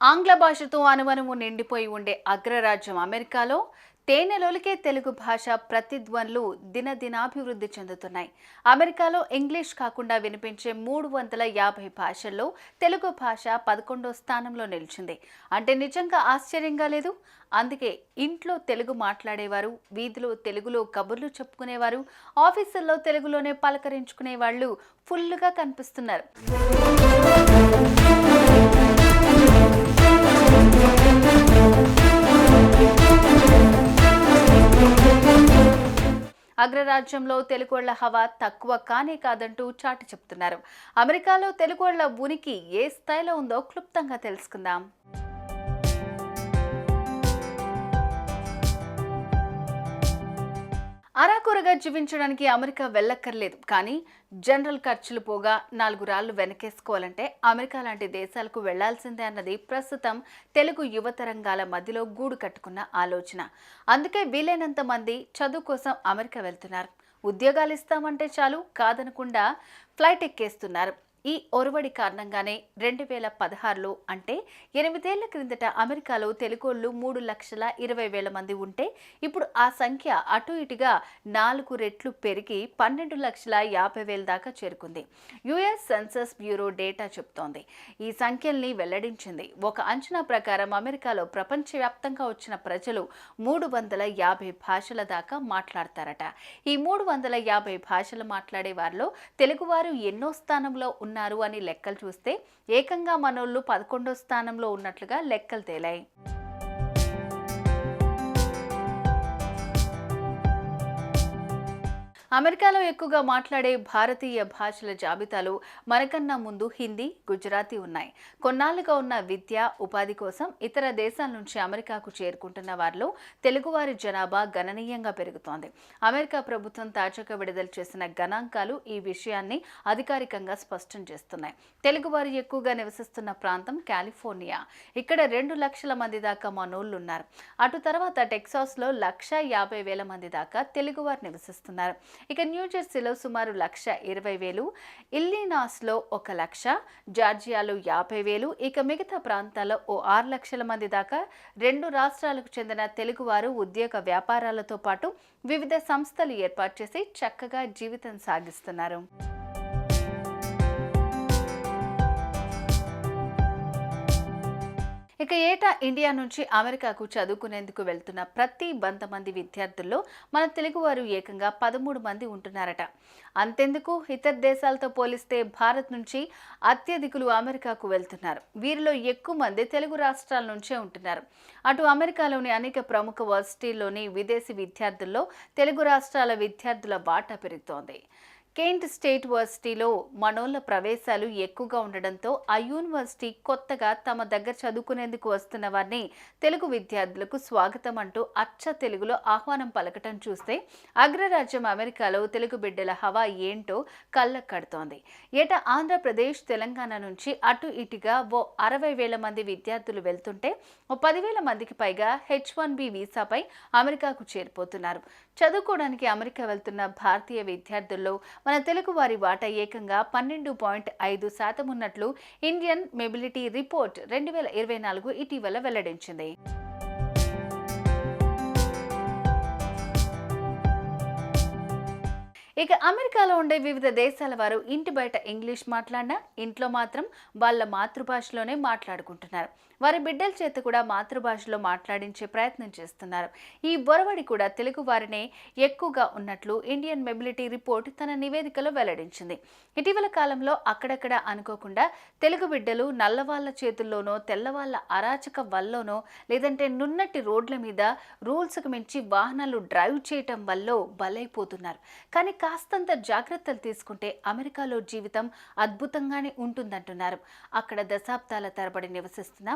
ఆంగ్ల భాషతో అనువనము నిండిపోయి ఉండే అగ్రరాజ్యం అమెరికాలో తేనెలొలికే తెలుగు భాష ప్రతిధ్వన్లు దినదినాభివృద్ధి చెందుతున్నాయి. అమెరికాలో ఇంగ్లీష్ కాకుండా వినిపించే మూడు వందల యాభై భాషల్లో తెలుగు భాష పదకొండో స్థానంలో నిలిచింది. అంటే నిజంగా ఆశ్చర్యంగా లేదు? అందుకే ఇంట్లో తెలుగు మాట్లాడేవారు వీధిలో తెలుగులో కబుర్లు చెప్పుకునేవారు ఆఫీసుల్లో తెలుగులోనే పలకరించుకునే వాళ్ళు ఫుల్లుగా కనిపిస్తున్నారు. అగ్రరాజ్యంలో తెలుగోళ్ళ హవా తక్కువ కానే కాదంటూ చాటి చెప్తున్నారు అమెరికాలో తెలుగోళ్ళ ఉనికి ఏ స్థాయిలో ఉందో క్లుప్తంగా తెలుసుకుందాం. అరాకొరగా జీవించడానికి అమెరికా వెళ్ళక్కర్లేదు. కానీ జనరల్ ఖర్చులు పోగా నాలుగు రాళ్ళు వెనకేసుకోవాలంటే అమెరికా లాంటి దేశాలకు వెళ్ళాల్సిందే అన్నది ప్రస్తుతం తెలుగు యువతరంగాల మధ్యలో గూడు కట్టుకున్న ఆలోచన. అందుకే వీలైనంత మంది చదువు కోసం అమెరికా వెళ్తున్నారు. ఉద్యోగాలు ఇస్తామంటే చాలు కాదనకుండా ఫ్లైట్ ఎక్కేస్తున్నారు. ఈ ఒరవడి కారణంగానే రెండు వేల పదహారులో అంటే ఎనిమిదేళ్ళ క్రిందట అమెరికాలో తెలుగోళ్ళు మూడు లక్షల ఇరవై వేల మంది ఉంటే ఇప్పుడు ఆ సంఖ్య అటు ఇటుగా నాలుగు రెట్లు పెరిగి పన్నెండు లక్షల యాభై వేల దాకా చేరుకుంది. యుఎస్ సెన్సస్ బ్యూరో డేటా చెబుతోంది. ఈ సంఖ్యల్ని వెల్లడించింది. ఒక అంచనా ప్రకారం అమెరికాలో ప్రపంచవ్యాప్తంగా వచ్చిన ప్రజలు మూడు వందల యాభై భాషల దాకా మాట్లాడతారట. ఈ మూడు వందల యాభై భాషలు మాట్లాడే వారిలో తెలుగువారు ఎన్నో స్థానంలో ఉన్న ఉన్నారు అని లెక్కలు చూస్తే ఏకంగా మనోళ్ళు పదకొండో స్థానంలో ఉన్నట్లుగా లెక్కలు తేలాయి. అమెరికాలో ఎక్కువగా మాట్లాడే భారతీయ భాషల జాబితాలో మనకన్నా ముందు హిందీ గుజరాతీ ఉన్నాయి. కొన్నాళ్ళుగా ఉన్న విద్య ఉపాధి కోసం ఇతర దేశాల నుంచి అమెరికాకు చేరుకుంటున్న వారిలో తెలుగువారి జనాభా గణనీయంగా పెరుగుతోంది. అమెరికా ప్రభుత్వం తాజాగా విడుదల చేసిన గణాంకాలు ఈ విషయాన్ని అధికారికంగా స్పష్టం చేస్తున్నాయి. తెలుగువారు ఎక్కువగా నివసిస్తున్న ప్రాంతం కాలిఫోర్నియా. ఇక్కడ రెండు లక్షల మంది దాకా మనోళ్ళు ఉన్నారు అటు తర్వాత టెక్సాస్లో లక్ష యాభై వేల మంది దాకా తెలుగువారు నివసిస్తున్నారు. ఇక న్యూజెర్సీలో సుమారు లక్ష ఇరవై వేలు ఇల్లీనాస్లో ఒక లక్ష జార్జియాలో యాభై వేలు ఇక మిగతా ప్రాంతాల్లో ఓ ఆరు లక్షల మంది దాకా రెండు రాష్ట్రాలకు చెందిన తెలుగువారు ఉద్యోగ వ్యాపారాలతో పాటు వివిధ సంస్థలు ఏర్పాటు చేసి చక్కగా జీవితం సాగిస్తున్నారు. ఇక ఏటా ఇండియా నుంచి అమెరికాకు చదువుకునేందుకు వెళ్తున్న ప్రతి వంద మంది విద్యార్థుల్లో మన తెలుగువారు ఏకంగా పదమూడు మంది ఉంటున్నారట. అంతెందుకు? ఇతర దేశాలతో పోలిస్తే భారత్ నుంచి అత్యధికులు అమెరికాకు వెళ్తున్నారు. వీరిలో ఎక్కువ మంది తెలుగు రాష్ట్రాల నుంచే ఉంటున్నారు. అటు అమెరికాలోని అనేక ప్రముఖ వర్సిటీల్లోని విదేశీ విద్యార్థుల్లో తెలుగు రాష్ట్రాల విద్యార్థుల వాటా పెరుగుతోంది. కేంట్ స్టేట్ వర్సిటీలో మనోళ్ళ ప్రవేశాలు ఎక్కువగా ఉండడంతో ఆ యూనివర్సిటీ కొత్తగా తమ దగ్గర చదువుకునేందుకు వస్తున్న వారిని తెలుగు విద్యార్థులకు స్వాగతం అంటూ అచ్చ తెలుగులో ఆహ్వానం పలకటం చూస్తే అగ్రరాజ్యం అమెరికాలో తెలుగు బిడ్డల హవా ఏంటో కళ్ళకు కడుతోంది. ఏటా ఆంధ్రప్రదేశ్ తెలంగాణ నుంచి అటు ఇటుగా ఓ అరవై వేల మంది విద్యార్థులు వెళ్తుంటే ఓ పదివేల మందికి పైగా హెచ్ వన్ బి వీసాపై అమెరికాకు చేరిపోతున్నారు. చదువుకోవడానికి అమెరికా వెళ్తున్న భారతీయ విద్యార్థుల్లో మన తెలుగు వారి వాటా ఏకంగా పన్నెండు పాయింట్ ఐదు శాతం ఉన్నట్లు ఇండియన్ మొబిలిటీ రిపోర్ట్ రెండు వేల ఇరవై నాలుగు ఇటీవల వెల్లడించింది. ఇక అమెరికాలో ఉండే వివిధ దేశాల వారు ఇంటి బయట ఇంగ్లీష్ మాట్లాడినా ఇంట్లో మాత్రం వాళ్ళ మాతృభాషలోనే మాట్లాడుకుంటున్నారు. వారి బిడ్డల చేత కూడా మాతృభాషలో మాట్లాడించే ప్రయత్నం చేస్తున్నారు. ఈ బొరవడి కూడా తెలుగు వారినే ఎక్కువగా ఉన్నట్లు ఇండియన్ మెబిలిటీ రిపోర్ట్ తన నివేదికలో వెల్లడించింది. ఇటీవల కాలంలో అక్కడక్కడ అనుకోకుండా తెలుగు బిడ్డలు నల్లవాళ్ళ చేతుల్లోనో తెల్లవాళ్ళ అరాచక వల్లోనో లేదంటే నున్నటి రోడ్ల మీద రూల్స్కు మించి వాహనాలు డ్రైవ్ చేయటం వల్ల బలైపోతున్నారు. కానీ కాస్తంత జాగ్రత్తలు తీసుకుంటే అమెరికాలో జీవితం అద్భుతంగానే ఉంటుందంటున్నారు. అక్కడ దశాబ్దాల తరబడి నివసిస్తున్న